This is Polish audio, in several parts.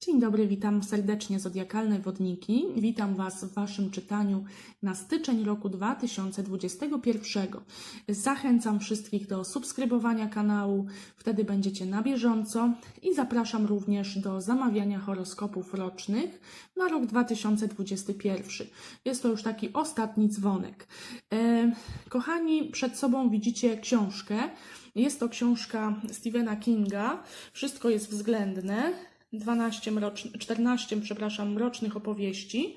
Dzień dobry, witam serdecznie Zodiakalne Wodniki. Witam Was w Waszym czytaniu na styczeń roku 2021. Zachęcam wszystkich do subskrybowania kanału, wtedy będziecie na bieżąco i zapraszam również do zamawiania horoskopów rocznych na rok 2021. Jest to już taki ostatni dzwonek. E, kochani, przed sobą widzicie książkę. Jest to książka Stephena Kinga. Wszystko jest względne. 12 mrocz, 14 przepraszam, mrocznych opowieści.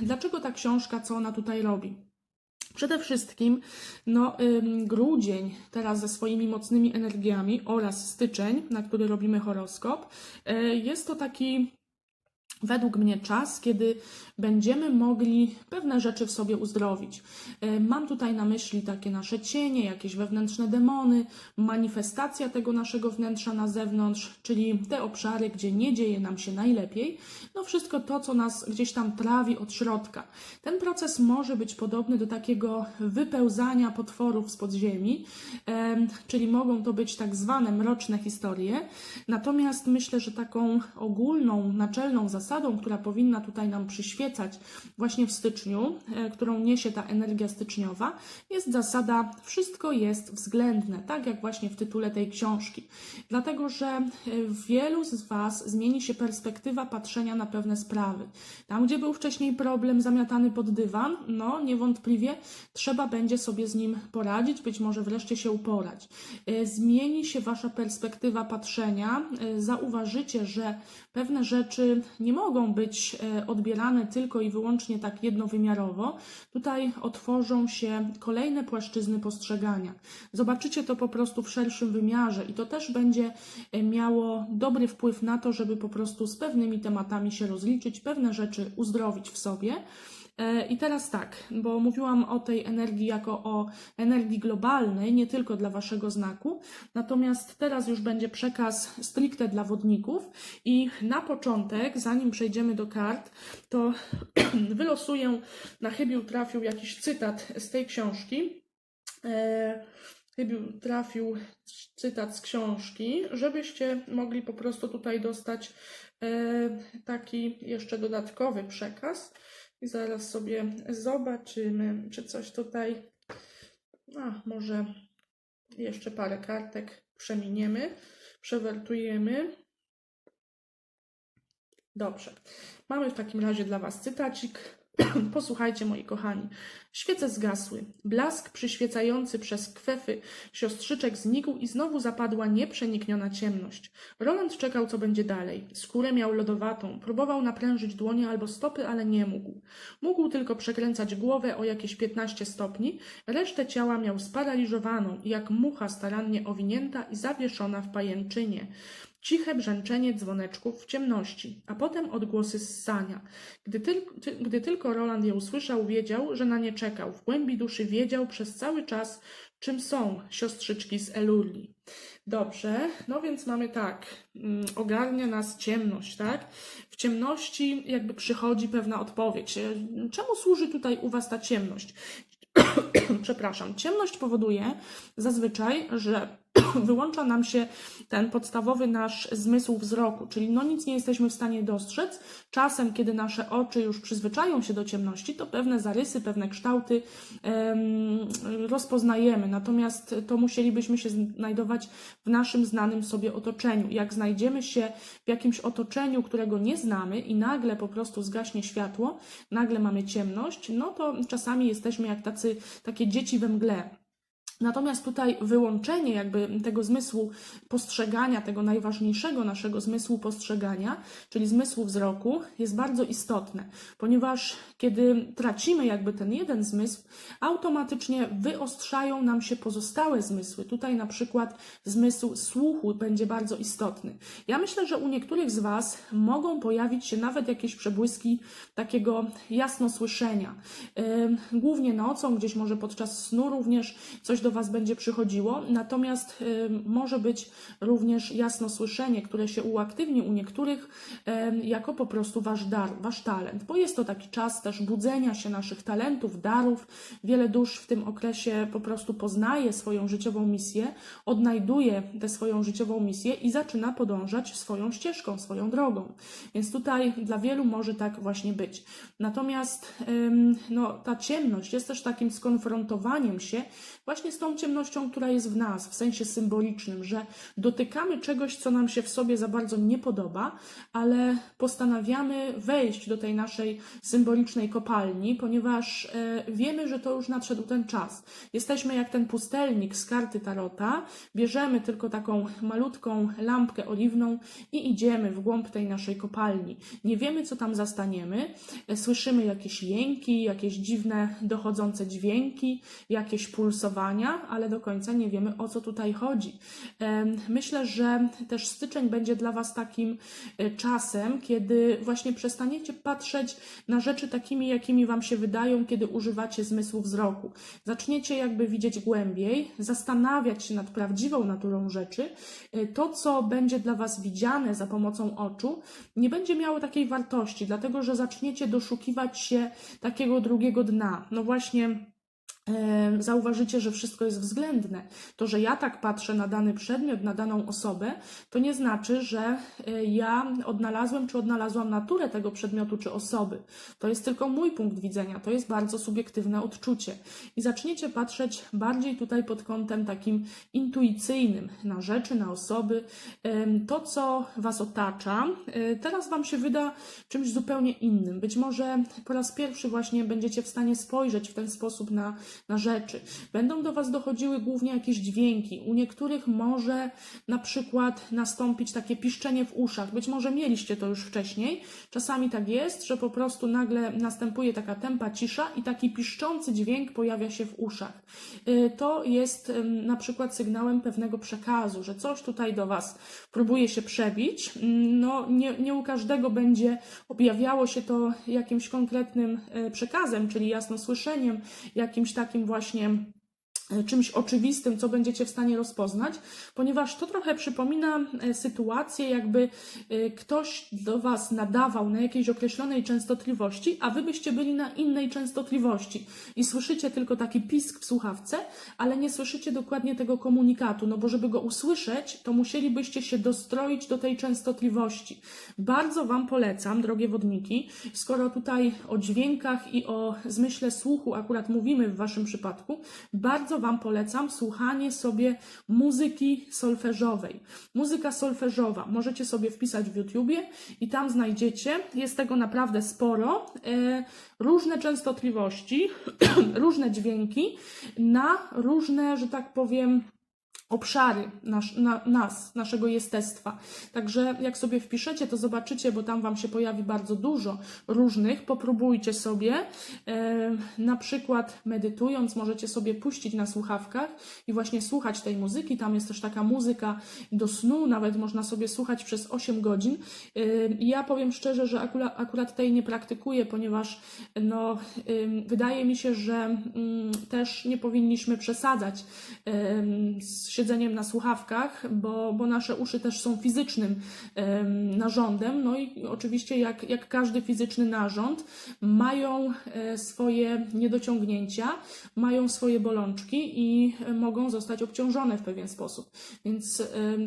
Dlaczego ta książka, co ona tutaj robi? Przede wszystkim no, grudzień teraz ze swoimi mocnymi energiami oraz styczeń, na który robimy horoskop, e, jest to taki według mnie czas, kiedy będziemy mogli pewne rzeczy w sobie uzdrowić. E, Mam tutaj na myśli takie nasze cienie, jakieś wewnętrzne demony, manifestacja tego naszego wnętrza na zewnątrz, czyli te obszary, gdzie nie dzieje nam się najlepiej, no wszystko to, co nas gdzieś tam trawi od środka. Ten proces może być podobny do takiego wypełzania potworów z podziemi, em, czyli mogą to być tak zwane mroczne historie. Natomiast myślę, że taką ogólną, naczelną zasadą, która powinna tutaj nam przyświecać właśnie w styczniu, e, którą niesie ta energia styczniowa, jest zasada wszystko jest względne, tak jak właśnie w tytule tej książki. Dlatego, że e, wielu z Was zmieni się perspektywa patrzenia na pewne sprawy. Tam, gdzie był wcześniej problem zamiatany pod dywan, no niewątpliwie trzeba będzie sobie z nim poradzić, być może wreszcie się uporać. E, Zmieni się Wasza perspektywa patrzenia, zauważycie, że pewne rzeczy nie mogą być e, odbierane tylko i wyłącznie tak jednowymiarowo. Tutaj otworzą się kolejne płaszczyzny postrzegania. Zobaczycie to po prostu w szerszym wymiarze i to też będzie e, miało dobry wpływ na to, żeby po prostu z pewnymi tematami się rozliczyć, pewne rzeczy uzdrowić w sobie. E, I teraz tak, bo mówiłam o tej energii jako o energii globalnej, nie tylko dla waszego znaku, natomiast teraz już będzie przekaz stricte dla wodników i na początek, zanim przejdziemy do kart, to wylosuję, na chybił trafił jakiś cytat z tej książki. E, chybił trafił cytat z książki, żebyście mogli po prostu tutaj dostać e, taki jeszcze dodatkowy przekaz. I zaraz sobie zobaczymy, czy coś tutaj. A, może jeszcze parę kartek przeminiemy, przewertujemy. Dobrze. Mamy w takim razie dla Was cytacik. Posłuchajcie, moi kochani. Świece zgasły. Blask przyświecający przez kwefy siostrzyczek znikł i znowu zapadła nieprzenikniona ciemność. Roland czekał, co będzie dalej. Skórę miał lodowatą. Próbował naprężyć dłonie albo stopy, ale nie mógł. Mógł tylko przekręcać głowę o jakieś 15 stopni. Resztę ciała miał sparaliżowaną, jak mucha starannie owinięta i zawieszona w pajęczynie. Ciche brzęczenie dzwoneczków w ciemności, a potem odgłosy ssania. Gdy, tyl ty gdy tylko Roland je usłyszał, wiedział, że na nie czekał. W głębi duszy wiedział przez cały czas, czym są siostrzyczki z Elurli. Dobrze, no więc mamy tak, mm, ogarnia nas ciemność, tak? W ciemności jakby przychodzi pewna odpowiedź. E, Czemu służy tutaj u Was ta ciemność? Przepraszam, ciemność powoduje zazwyczaj, że wyłącza nam się ten podstawowy nasz zmysł wzroku, czyli no nic nie jesteśmy w stanie dostrzec. Czasem, kiedy nasze oczy już przyzwyczają się do ciemności, to pewne zarysy, pewne kształty em, rozpoznajemy. Natomiast to musielibyśmy się znajdować w naszym znanym sobie otoczeniu. Jak znajdziemy się w jakimś otoczeniu, którego nie znamy i nagle po prostu zgaśnie światło, nagle mamy ciemność, no to czasami jesteśmy jak tacy, takie dzieci we mgle. Natomiast tutaj wyłączenie jakby tego zmysłu postrzegania, tego najważniejszego naszego zmysłu postrzegania, czyli zmysłu wzroku, jest bardzo istotne, ponieważ kiedy tracimy jakby ten jeden zmysł, automatycznie wyostrzają nam się pozostałe zmysły. Tutaj na przykład zmysł słuchu będzie bardzo istotny. Ja myślę, że u niektórych z Was mogą pojawić się nawet jakieś przebłyski takiego jasnosłyszenia. Ym, Głównie nocą, gdzieś może podczas snu również coś do Was będzie przychodziło, natomiast y, może być również jasno słyszenie, które się uaktywni u niektórych y, jako po prostu Wasz dar, Wasz talent, bo jest to taki czas też budzenia się naszych talentów, darów. Wiele dusz w tym okresie po prostu poznaje swoją życiową misję, odnajduje tę swoją życiową misję i zaczyna podążać swoją ścieżką, swoją drogą. Więc tutaj dla wielu może tak właśnie być. Natomiast no, ta ciemność jest też takim skonfrontowaniem się właśnie z tą ciemnością, która jest w nas, w sensie symbolicznym, że dotykamy czegoś, co nam się w sobie za bardzo nie podoba, ale postanawiamy wejść do tej naszej symbolicznej kopalni, ponieważ e, wiemy, że to już nadszedł ten czas. Jesteśmy jak ten pustelnik z karty Tarota, bierzemy tylko taką malutką lampkę oliwną i idziemy w głąb tej naszej kopalni. Nie wiemy, co tam zastaniemy, e, słyszymy jakieś jęki, jakieś dziwne, dochodzące dźwięki, jakieś pulsowania, ale do końca nie wiemy, o co tutaj chodzi. Myślę, że też styczeń będzie dla Was takim e, czasem, kiedy właśnie przestaniecie patrzeć na rzeczy takimi, jakimi Wam się wydają, kiedy używacie zmysłu wzroku. Zaczniecie jakby widzieć głębiej, zastanawiać się nad prawdziwą naturą rzeczy. E, To, co będzie dla Was widziane za pomocą oczu, nie będzie miało takiej wartości, dlatego że zaczniecie doszukiwać się takiego drugiego dna. No właśnie zauważycie, że wszystko jest względne. To, że ja tak patrzę na dany przedmiot, na daną osobę, to nie znaczy, że e, ja odnalazłem czy odnalazłam naturę tego przedmiotu czy osoby. To jest tylko mój punkt widzenia, to jest bardzo subiektywne odczucie. I zaczniecie patrzeć bardziej tutaj pod kątem takim intuicyjnym na rzeczy, na osoby. To, co Was otacza, e, teraz Wam się wyda czymś zupełnie innym. Być może po raz pierwszy właśnie będziecie w stanie spojrzeć w ten sposób na na rzeczy. Będą do Was dochodziły głównie jakieś dźwięki. U niektórych może na przykład nastąpić takie piszczenie w uszach. Być może mieliście to już wcześniej. Czasami tak jest, że po prostu nagle następuje taka tempa cisza i taki piszczący dźwięk pojawia się w uszach. Y, To jest na przykład sygnałem pewnego przekazu, że coś tutaj do Was próbuje się przebić. Mm, No, nie, nie u każdego będzie objawiało się to jakimś konkretnym e, przekazem, czyli jasnosłyszeniem, jakimś takim właśnie e, czymś oczywistym, co będziecie w stanie rozpoznać, ponieważ to trochę przypomina e, sytuację, jakby e, ktoś do Was nadawał na jakiejś określonej częstotliwości, a Wy byście byli na innej częstotliwości i słyszycie tylko taki pisk w słuchawce, ale nie słyszycie dokładnie tego komunikatu, no bo żeby go usłyszeć, to musielibyście się dostroić do tej częstotliwości. Bardzo Wam polecam, drogie wodniki, skoro tutaj o dźwiękach i o zmyśle słuchu akurat mówimy w Waszym przypadku, bardzo Wam polecam? Słuchanie sobie muzyki solfeżowej. Muzyka solfeżowa. Możecie sobie wpisać w YouTubie i tam znajdziecie, jest tego naprawdę sporo, e, różne częstotliwości, różne dźwięki na różne, że tak powiem, obszary nasz, na, nas, naszego jestestwa. Także jak sobie wpiszecie, to zobaczycie, bo tam Wam się pojawi bardzo dużo różnych. Popróbujcie sobie. E, na przykład medytując, możecie sobie puścić na słuchawkach i właśnie słuchać tej muzyki. Tam jest też taka muzyka do snu, nawet można sobie słuchać przez 8 godzin. E, ja powiem szczerze, że akurat, akurat tej nie praktykuję, ponieważ no, ym, wydaje mi się, że ym, też nie powinniśmy przesadzać ym, z siedzeniem na słuchawkach, bo, bo nasze uszy też są fizycznym ym, narządem. No i oczywiście, jak, jak każdy fizyczny narząd, mają e, swoje niedociągnięcia, mają swoje bolączki i e, mogą zostać obciążone w pewien sposób. Więc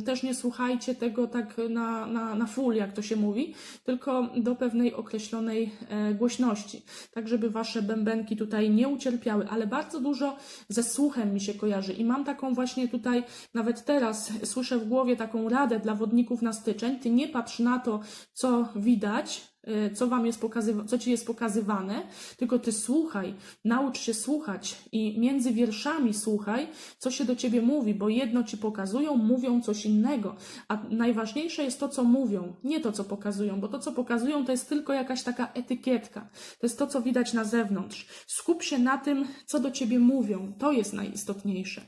też nie słuchajcie tego tak na, na, na full, jak to się mówi, tylko do pewnej określonej e, głośności, tak żeby wasze bębenki tutaj nie ucierpiały, ale bardzo dużo ze słuchem mi się kojarzy i mam taką właśnie tutaj, nawet teraz słyszę w głowie taką radę dla wodników na styczeń, ty nie patrz na to, co widać, e, co wam jest pokazywa- co ci jest pokazywane, tylko ty słuchaj, naucz się słuchać i między wierszami słuchaj, co się do ciebie mówi, bo jedno ci pokazują, mówią coś innego, a najważniejsze jest to, co mówią, nie to, co pokazują, bo to, co pokazują, to jest tylko jakaś taka etykietka, to jest to, co widać na zewnątrz. Skup się na tym, co do ciebie mówią, to jest najistotniejsze.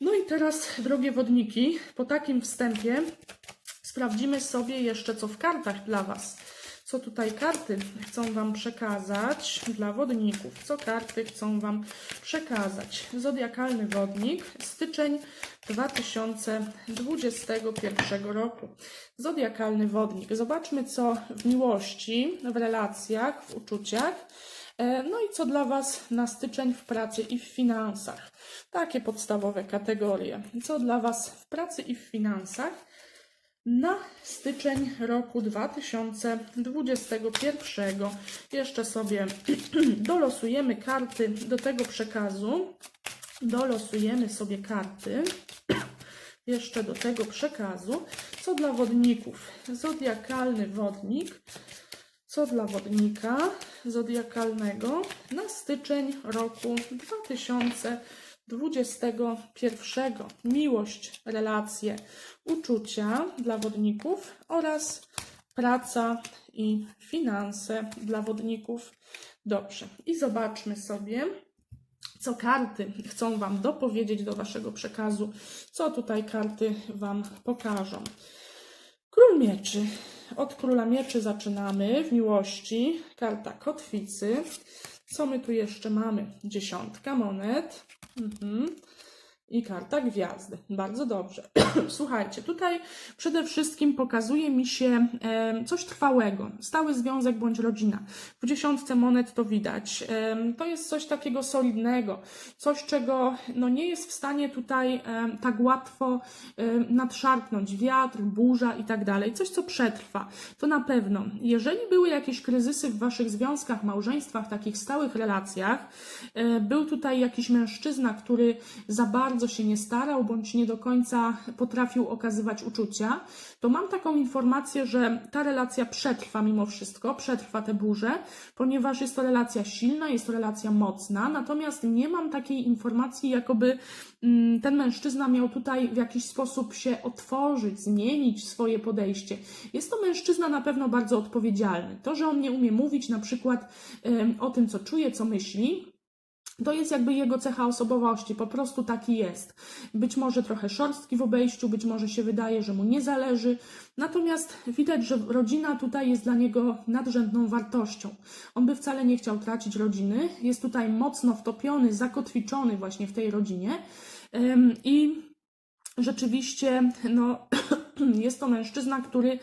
No i teraz, drogie wodniki, po takim wstępie sprawdzimy sobie jeszcze, co w kartach dla Was. Co tutaj karty chcą Wam przekazać dla wodników? Co karty chcą Wam przekazać? Zodiakalny wodnik, styczeń 2021 roku. Zodiakalny wodnik. Zobaczmy, co w miłości, w relacjach, w uczuciach. E, No i co dla Was na styczeń w pracy i w finansach? Takie podstawowe kategorie. Co dla Was w pracy i w finansach na styczeń roku 2021? Jeszcze sobie dolosujemy karty do tego przekazu. Dolosujemy sobie karty jeszcze do tego przekazu. Co dla wodników? Zodiakalny wodnik. Co dla wodnika zodiakalnego na styczeń roku 2021? Miłość, relacje, uczucia dla wodników oraz praca i finanse dla wodników. Dobrze, i zobaczmy sobie, co karty chcą Wam dopowiedzieć do Waszego przekazu, co tutaj karty Wam pokażą. Król mieczy. Od króla mieczy zaczynamy w miłości. Karta kotwicy. Co my tu jeszcze mamy? Dziesiątka monet. Mhm. I karta gwiazdy. Bardzo dobrze. Słuchajcie, tutaj przede wszystkim pokazuje mi się coś trwałego. Stały związek bądź rodzina. W dziesiątce monet to widać. To jest coś takiego solidnego. Coś, czego no, nie jest w stanie tutaj tak łatwo nadszarpnąć. Wiatr, burza i tak dalej. Coś, co przetrwa. To na pewno. Jeżeli były jakieś kryzysy w waszych związkach, małżeństwach, takich stałych relacjach, e, był tutaj jakiś mężczyzna, który za bardzo się nie starał, bądź nie do końca potrafił okazywać uczucia, to mam taką informację, że ta relacja przetrwa mimo wszystko, przetrwa te burze, ponieważ jest to relacja silna, jest to relacja mocna, natomiast nie mam takiej informacji, jakoby mm, ten mężczyzna miał tutaj w jakiś sposób się otworzyć, zmienić swoje podejście. Jest to mężczyzna na pewno bardzo odpowiedzialny. To, że on nie umie mówić na przykład o tym, co czuje, co myśli, to jest jakby jego cecha osobowości, po prostu taki jest. Być może trochę szorstki w obejściu, być może się wydaje, że mu nie zależy, natomiast widać, że rodzina tutaj jest dla niego nadrzędną wartością. On by wcale nie chciał tracić rodziny, jest tutaj mocno wtopiony, zakotwiczony właśnie w tej rodzinie i rzeczywiście, no. Jest to mężczyzna, który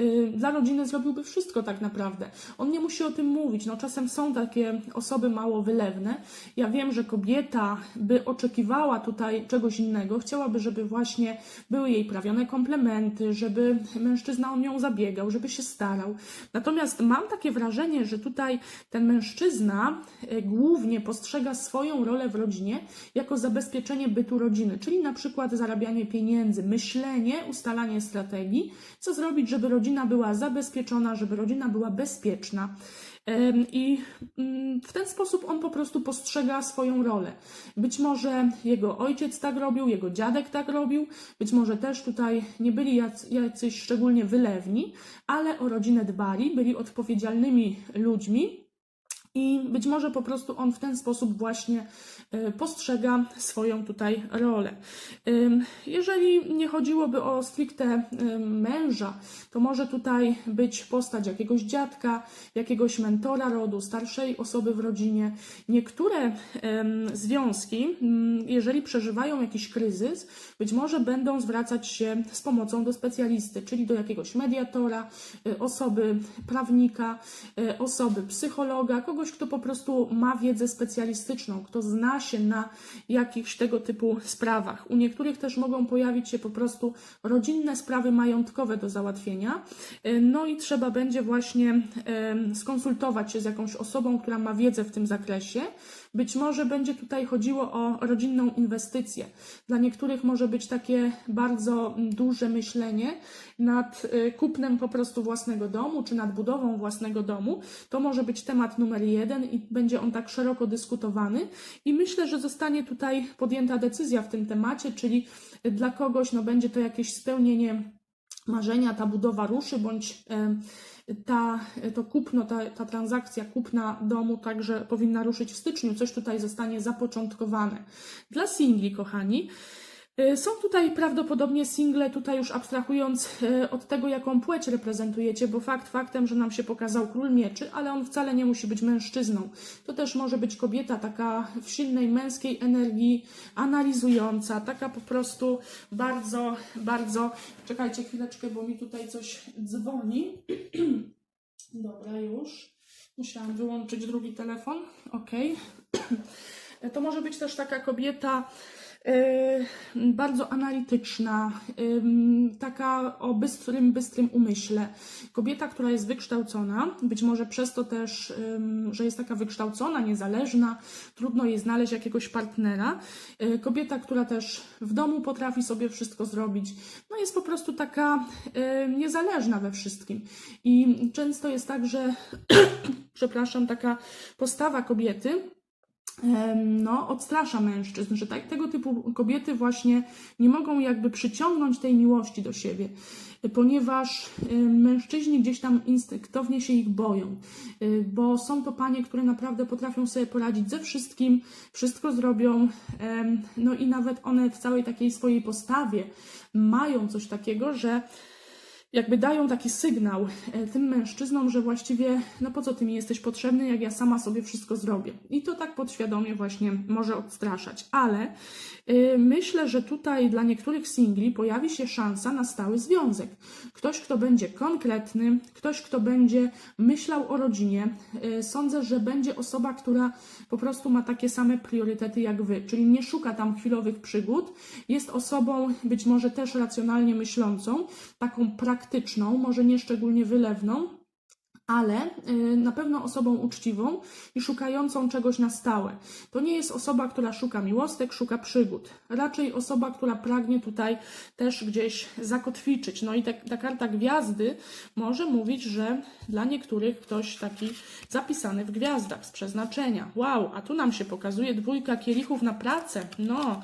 y, dla rodziny zrobiłby wszystko tak naprawdę. On nie musi o tym mówić. No, czasem są takie osoby mało wylewne. Ja wiem, że kobieta by oczekiwała tutaj czegoś innego. Chciałaby, żeby właśnie były jej prawione komplementy, żeby mężczyzna o nią zabiegał, żeby się starał. Natomiast mam takie wrażenie, że tutaj ten mężczyzna y, głównie postrzega swoją rolę w rodzinie jako zabezpieczenie bytu rodziny, czyli na przykład zarabianie pieniędzy, myślenie, ustalanie strategii, co zrobić, żeby rodzina była zabezpieczona, żeby rodzina była bezpieczna. I mm, w ten sposób on po prostu postrzega swoją rolę. Być może jego ojciec tak robił, jego dziadek tak robił, być może też tutaj nie byli jac- jacyś szczególnie wylewni, ale o rodzinę dbali, byli odpowiedzialnymi ludźmi. I być może po prostu on w ten sposób właśnie e, postrzega swoją tutaj rolę. Jeżeli nie chodziłoby o stricte męża, to może tutaj być postać jakiegoś dziadka, jakiegoś mentora rodu, starszej osoby w rodzinie. Niektóre związki, jeżeli przeżywają jakiś kryzys, być może będą zwracać się z pomocą do specjalisty, czyli do jakiegoś mediatora, y, osoby prawnika, y, osoby psychologa, kogoś, kto po prostu ma wiedzę specjalistyczną, kto zna się na jakichś tego typu sprawach. U niektórych też mogą pojawić się po prostu rodzinne sprawy majątkowe do załatwienia. Y, No i trzeba będzie właśnie skonsultować się z jakąś osobą, która ma wiedzę w tym zakresie. Być może będzie tutaj chodziło o rodzinną inwestycję. Dla niektórych może być takie bardzo duże myślenie nad y, kupnem po prostu własnego domu, czy nad budową własnego domu. To może być temat numer jeden i będzie on tak szeroko dyskutowany. I myślę, że zostanie tutaj podjęta decyzja w tym temacie, czyli dla kogoś no, będzie to jakieś spełnienie marzenia, ta budowa ruszy, bądź ta, to kupno, ta, ta transakcja kupna domu także powinna ruszyć w styczniu. Coś tutaj zostanie zapoczątkowane. Dla singli, kochani, Są tutaj prawdopodobnie single, tutaj już abstrahując y, od tego, jaką płeć reprezentujecie, bo fakt faktem, że nam się pokazał król mieczy, ale on wcale nie musi być mężczyzną. To też może być kobieta taka w silnej męskiej energii, analizująca, taka po prostu bardzo, bardzo. Czekajcie chwileczkę, bo mi tutaj coś dzwoni. Dobra, już. Musiałam wyłączyć drugi telefon. Ok. To może być też taka kobieta bardzo analityczna, ym, taka o bystrym, bystrym umyśle. Kobieta, która jest wykształcona, być może przez to też, ym, że jest taka wykształcona, niezależna, trudno jej znaleźć jakiegoś partnera. Yy, kobieta, która też w domu potrafi sobie wszystko zrobić, no jest po prostu taka yy, niezależna we wszystkim. I często jest tak, że, przepraszam, taka postawa kobiety, no, odstrasza mężczyzn, że tak, tego typu kobiety właśnie nie mogą jakby przyciągnąć tej miłości do siebie, ponieważ mężczyźni gdzieś tam instynktownie się ich boją, y, bo są to panie, które naprawdę potrafią sobie poradzić ze wszystkim, wszystko zrobią, no i nawet one w całej takiej swojej postawie mają coś takiego, że jakby dają taki sygnał e, tym mężczyznom, że właściwie, no po co ty mi jesteś potrzebny, jak ja sama sobie wszystko zrobię. I to tak podświadomie właśnie może odstraszać. Ale y, myślę, że tutaj dla niektórych singli pojawi się szansa na stały związek. Ktoś, kto będzie konkretny, ktoś, kto będzie myślał o rodzinie. Y, sądzę, że będzie osoba, która po prostu ma takie same priorytety jak wy, czyli nie szuka tam chwilowych przygód, jest osobą być może też racjonalnie myślącą, taką praktyczną, może nie szczególnie wylewną, ale y, na pewno osobą uczciwą i szukającą czegoś na stałe. To nie jest osoba, która szuka miłostek, szuka przygód. Raczej osoba, która pragnie tutaj też gdzieś zakotwiczyć. No i te, ta karta gwiazdy może mówić, że dla niektórych ktoś taki zapisany w gwiazdach z przeznaczenia. Wow, a tu nam się pokazuje dwójka kielichów na pracę. No,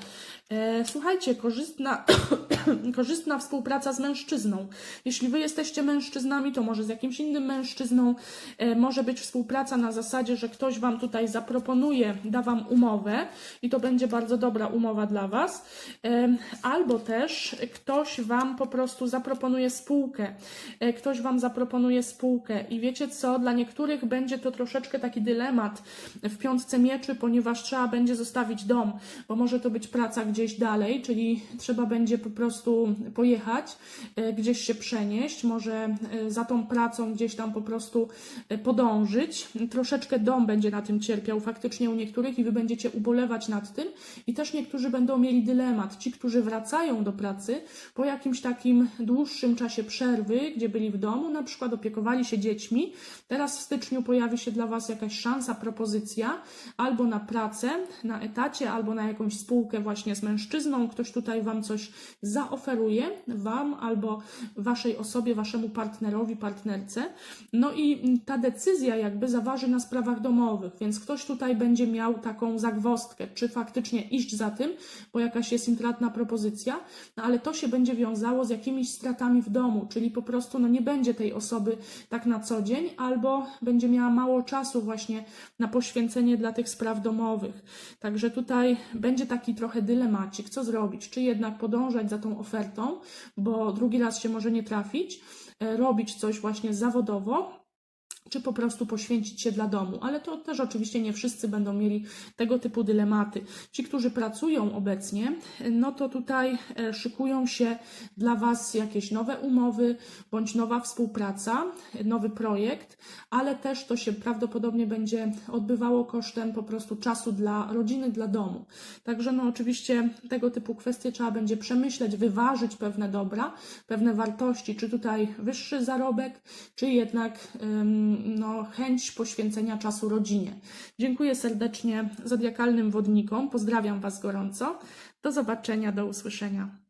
e, słuchajcie, korzystna, korzystna współpraca z mężczyzną. Jeśli wy jesteście mężczyznami, to może z jakimś innym mężczyzną e, może być współpraca na zasadzie, że ktoś wam tutaj zaproponuje, da wam umowę i to będzie bardzo dobra umowa dla was, e, albo też ktoś wam po prostu zaproponuje spółkę, e, ktoś wam zaproponuje spółkę. I wiecie co, dla niektórych będzie to troszeczkę taki dylemat w piątce mieczy, ponieważ trzeba będzie zostawić dom, bo może to być praca gdzieś dalej, czyli trzeba będzie po prostu pojechać, gdzieś się przenieść, może za tą pracą gdzieś tam po prostu e, podążyć. Troszeczkę dom będzie na tym cierpiał faktycznie u niektórych i wy będziecie ubolewać nad tym i też niektórzy będą mieli dylemat. Ci, którzy wracają do pracy po jakimś takim dłuższym czasie przerwy, gdzie byli w domu, na przykład opiekowali się dziećmi, teraz w styczniu pojawi się dla was jakaś szansa, propozycja albo na pracę, na etacie, albo na jakąś spółkę właśnie z mężczyzną. Ktoś tutaj wam coś zaoferuje, wam albo waszej osobie, waszemu partnerowi, partnerce. No i ta decyzja jakby zaważy na sprawach domowych, więc ktoś tutaj będzie miał taką zagwostkę, czy faktycznie iść za tym, bo jakaś jest intratna propozycja, no ale to się będzie wiązało z jakimiś stratami w domu, czyli po prostu no nie będzie tej osoby tak na co dzień, albo będzie miała mało czasu właśnie na poświęcenie dla tych spraw domowych. Także tutaj będzie taki trochę dylemacik, co zrobić, czy jednak podążać za tą ofertą, bo drugi raz się może nie trafić, e, robić coś właśnie zawodowo, czy po prostu poświęcić się dla domu. Ale to też oczywiście nie wszyscy będą mieli tego typu dylematy. Ci, którzy pracują obecnie, no to tutaj e, szykują się dla Was jakieś nowe umowy bądź nowa współpraca, nowy projekt, ale też to się prawdopodobnie będzie odbywało kosztem po prostu czasu dla rodziny, dla domu. Także no oczywiście tego typu kwestie trzeba będzie przemyśleć, wyważyć pewne dobra, pewne wartości, czy tutaj wyższy zarobek, czy jednak no, chęć poświęcenia czasu rodzinie. Dziękuję serdecznie zodiakalnym wodnikom, pozdrawiam Was gorąco. Do zobaczenia, do usłyszenia.